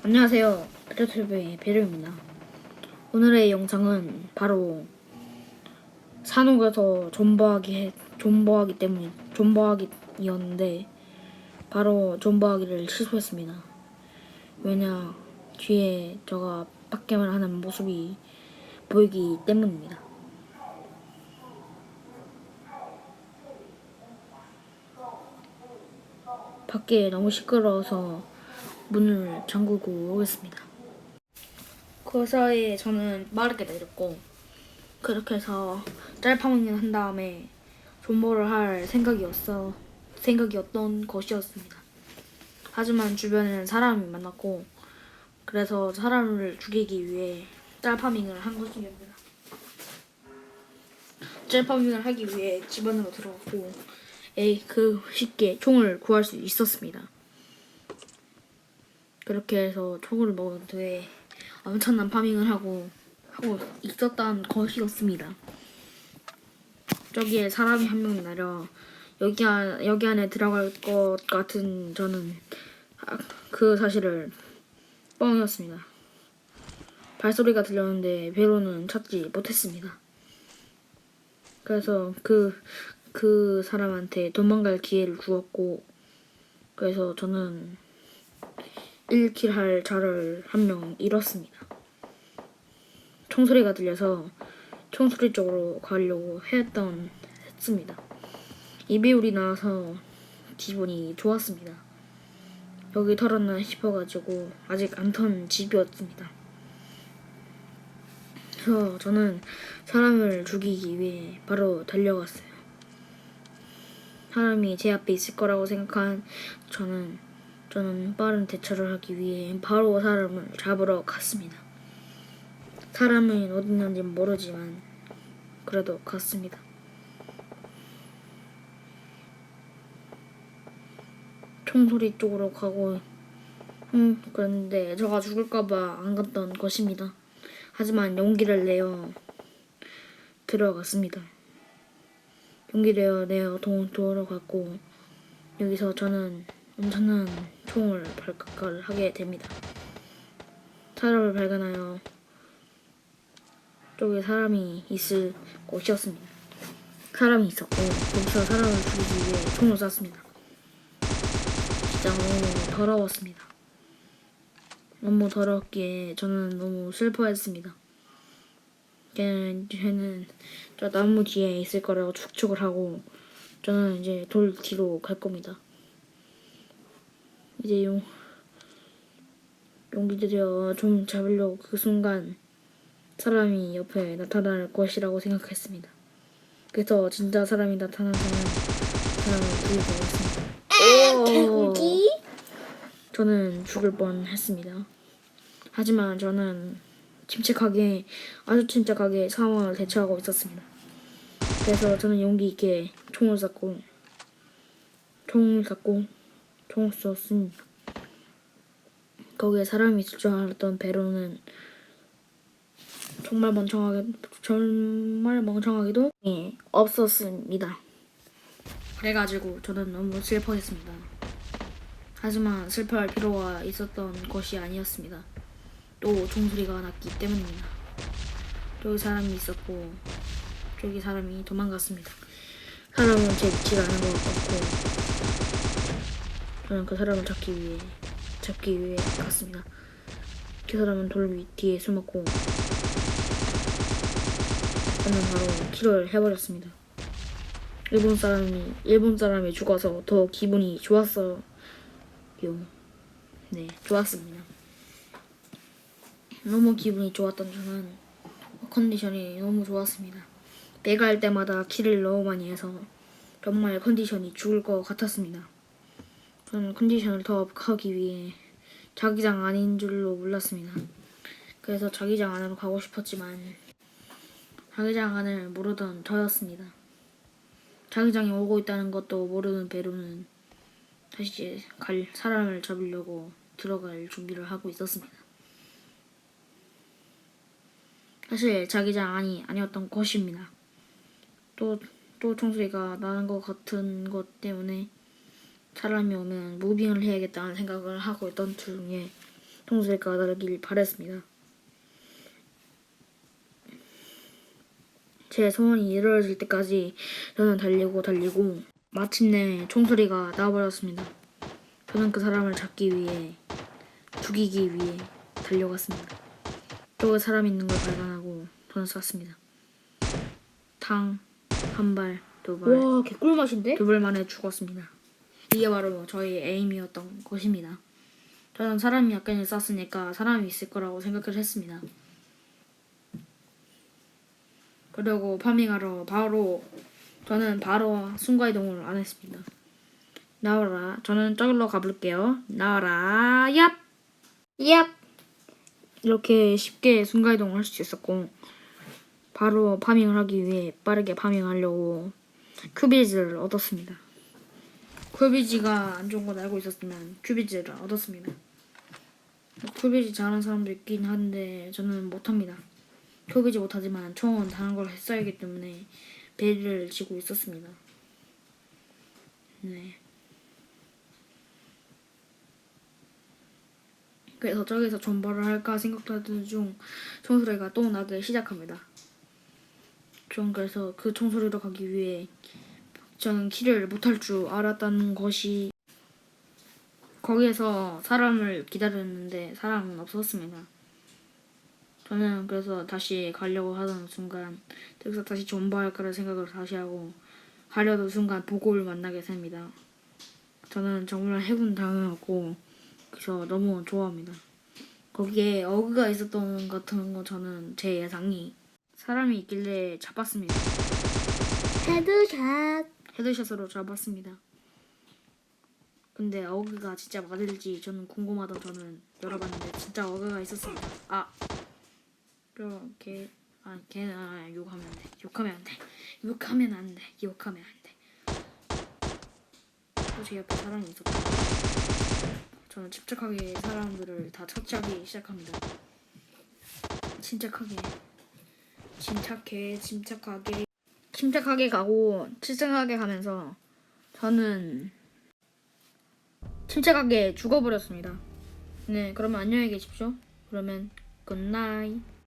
안녕하세요. 베르트베의 베르입니다. 오늘의 영상은 바로 산옥에서 존버하기 해, 존버하기 때문에 존버하기였는데 바로 존버하기를 취소했습니다. 왜냐 뒤에 저가 빡겜을 하는 모습이 보이기 때문입니다. 밖에 너무 시끄러워서 문을 잠그고 오겠습니다. 그 사이에 저는 마르게 내렸고 그렇게 해서 짤파밍을 한 다음에 존버를 할 생각이었어 생각이었던 것이었습니다. 하지만 주변에는 사람이 많았고 그래서 사람을 죽이기 위해 짤파밍을 한 것입니다. 짤파밍을 하기 위해 집 안으로 들어갔고 에이 그 쉽게 총을 구할 수 있었습니다. 그렇게 해서 총을 먹은 뒤에 엄청난 파밍을 하고 하고 있었던 것이었습니다. 저기에 사람이 한명 나려 여기 안 여기 안에 들어갈 것 같은 저는 아, 그 사실을 뻥이었습니다. 발소리가 들렸는데 배로는 찾지 못했습니다. 그래서 그, 그 사람한테 도망갈 기회를 주었고, 그래서 저는 1킬 할 자를 한 명 잃었습니다. 총소리가 들려서 총소리 쪽으로 가려고 했던, 했습니다. 이 배율이 나와서 기분이 좋았습니다. 여기 털었나 싶어가지고 아직 안 턴 집이었습니다. 그래서 저는 사람을 죽이기 위해 바로 달려갔어요. 사람이 제 앞에 있을 거라고 생각한 저는 저는 빠른 대처를 하기 위해 바로 사람을 잡으러 갔습니다. 사람은 어디 있는지 모르지만 그래도 갔습니다. 총소리 쪽으로 가고 음 그런데 저가 죽을까봐 안 갔던 것입니다. 하지만 용기를 내어 들어갔습니다. 용기를 내어 동 들어갔고 여기서 저는 엄청난 총을 발각을 하게 됩니다. 사람을 발견하여 쪽에 사람이 있을 곳이었습니다. 사람이 있었고 거기서 사람을 죽이기 위해 총을 쐈습니다. 진짜 너무 더러웠습니다. 너무 더럽기에 저는 너무 슬퍼했습니다. 걔는, 걔는 저 나무 뒤에 있을 거라고 축축을 하고 저는 이제 돌 뒤로 갈 겁니다. 이제 용 용기 들여 좀 잡으려고 그 순간 사람이 옆에 나타날 것이라고 생각했습니다. 그래서 진짜 사람이 나타나서는 사람을 죽이고 있습니다. 개구기? 저는 죽을 뻔했습니다. 하지만 저는 침착하게 아주 침착하게 상황을 대처하고 있었습니다. 그래서 저는 용기 있게 총을 쐈고 총을 쐈고 총을 쐈습니다. 거기에 사람이 있을 줄 알았던 배로는 정말 멍청하게 정말 멍청하게도 예, 없었습니다. 그래가지고 저는 너무 슬퍼했습니다. 하지만 슬퍼할 필요가 있었던 것이 아니었습니다. 또 종소리가 났기 때문입니다. 저기 사람이 있었고 저기 사람이 도망갔습니다. 사람은 제 위치를 아는 것 같고 저는 그 사람을 잡기 위해 잡기 위해 갔습니다. 그 사람은 돌 위, 뒤에 숨었고 저는 바로 킬을 해버렸습니다. 일본 사람이 일본 사람이 죽어서 더 기분이 좋았어요. 네, 좋았습니다. 너무 기분이 좋았던 저는 컨디션이 너무 좋았습니다. 내가 할 때마다 킬을 너무 많이 해서 정말 컨디션이 죽을 것 같았습니다. 저는 컨디션을 더 업하기 위해 자기장 아닌 줄로 몰랐습니다. 그래서 자기장 안으로 가고 싶었지만 자기장 안을 모르던 저였습니다. 자기장이 오고 있다는 것도 모르는 배로는 다시 갈 사람을 잡으려고 들어갈 준비를 하고 있었습니다. 사실 자기장 안이 아니었던 것입니다. 또, 또 총소리가 나는 것 같은 것 때문에 사람이 오면 무빙을 해야겠다는 생각을 하고 있던 중에 총소리가 나길 바랬습니다. 제 소원이 이루어질 때까지 저는 달리고 달리고 마침내 총소리가 나버렸습니다. 저는 그 사람을 잡기 위해 죽이기 위해 달려갔습니다. 쪽에 사람 있는 걸 발견하고 저는 쐈습니다. 탕, 한 발, 두 발, 와 개꿀맛인데? 두 발 만에 죽었습니다. 이게 바로 저희 에임이었던 것입니다. 저는 사람이 약간을 쐈으니까 사람이 있을 거라고 생각을 했습니다. 그리고 파밍하러 바로 저는 바로 순간이동을 안 했습니다. 나와라. 저는 저기로 가볼게요. 나와라. 얍! 얍! 이렇게 쉽게 순간이동을 할 수 있었고 바로 파밍을 하기 위해 빠르게 파밍하려고 큐비즈를 얻었습니다. 큐비즈가 안 좋은 건 알고 있었으면 큐비즈를 얻었습니다. 큐비즈 잘하는 사람도 있긴 한데 저는 못합니다. 큐비즈 못하지만 총은 다른 걸 했어야 하기 때문에 배를 지고 있었습니다. 네. 그래서 저기서 존버를 할까 생각하던 중 총소리가 또 나기 시작합니다. 전 그래서 그 총소리로 가기 위해 저는 키를 못할 줄 알았다는 것이 거기에서 사람을 기다렸는데 사람은 없었습니다. 저는 그래서 다시 가려고 하던 순간 여기서 다시 존버할까를 생각을 다시 하고 가려던 순간 보고를 만나게 됩니다. 저는 정말 해군 당하고 그래서 너무 좋아합니다. 거기에 어그가 있었던 것 같은 거 저는 제 예상이 사람이 있길래 잡았습니다. 헤드샷. 헤드샷으로 잡았습니다. 근데 어그가 진짜 맞을지 저는 궁금하던 저는 열어봤는데 진짜 어그가 있었습니다. 아 이렇게 아 걔는 아, 욕하면 안 돼. 욕하면 안 돼. 욕하면 안 돼. 욕하면 안 돼. 또제 옆에 사람이 있었고 저는 침착하게 사람들을 다 처치하기 시작합니다. 침착하게 침착해 침착하게 침착하게 가고 침착하게 가면서 저는 침착하게 죽어버렸습니다. 네, 그러면 안녕히 계십시오. 그러면 굿나잇.